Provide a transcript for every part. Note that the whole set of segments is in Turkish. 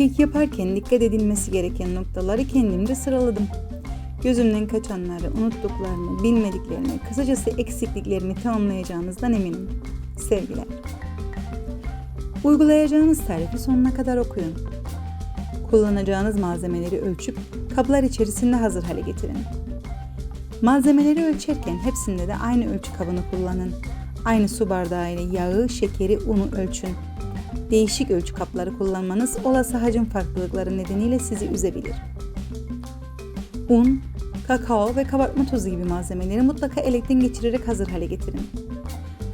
Kek yaparken dikkat edilmesi gereken noktaları kendimce sıraladım. Gözümden kaçanları, unuttuklarımı, bilmediklerimi, kısacası eksikliklerimi tamamlayacağınızdan eminim. Sevgiler. Uygulayacağınız tarifi sonuna kadar okuyun. Kullanacağınız malzemeleri ölçüp kaplar içerisinde hazır hale getirin. Malzemeleri ölçerken hepsinde de aynı ölçü kabını kullanın. Aynı su bardağı ile yağı, şekeri, unu ölçün. Değişik ölçü kapları kullanmanız olası hacim farklılıkları nedeniyle sizi üzebilir. Un, kakao ve kabartma tozu gibi malzemeleri mutlaka elekten geçirerek hazır hale getirin.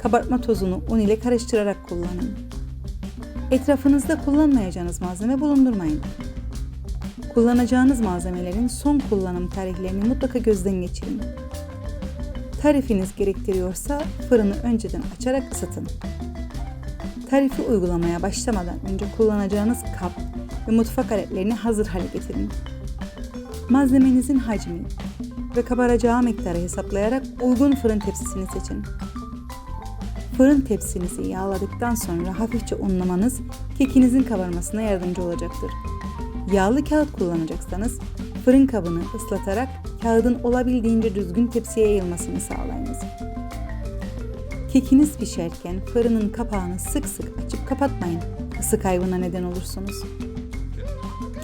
Kabartma tozunu un ile karıştırarak kullanın. Etrafınızda kullanmayacağınız malzeme bulundurmayın. Kullanacağınız malzemelerin son kullanım tarihlerini mutlaka gözden geçirin. Tarifiniz gerektiriyorsa fırını önceden açarak ısıtın. Tarifi uygulamaya başlamadan önce kullanacağınız kap ve mutfak aletlerini hazır hale getirin. Malzemenizin hacmi ve kabaracağı miktarı hesaplayarak uygun fırın tepsisini seçin. Fırın tepsinizi yağladıktan sonra hafifçe unlamanız kekinizin kabarmasına yardımcı olacaktır. Yağlı kağıt kullanacaksanız fırın kabını ıslatarak kağıdın olabildiğince düzgün tepsiye yayılmasını sağlayınız. Kekiniz pişerken fırının kapağını sık sık açıp kapatmayın. Isı kaybına neden olursunuz.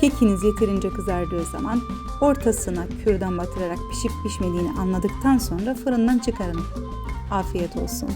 Kekiniz yeterince kızardığı zaman ortasına kürdan batırarak pişip pişmediğini anladıktan sonra fırından çıkarın. Afiyet olsun.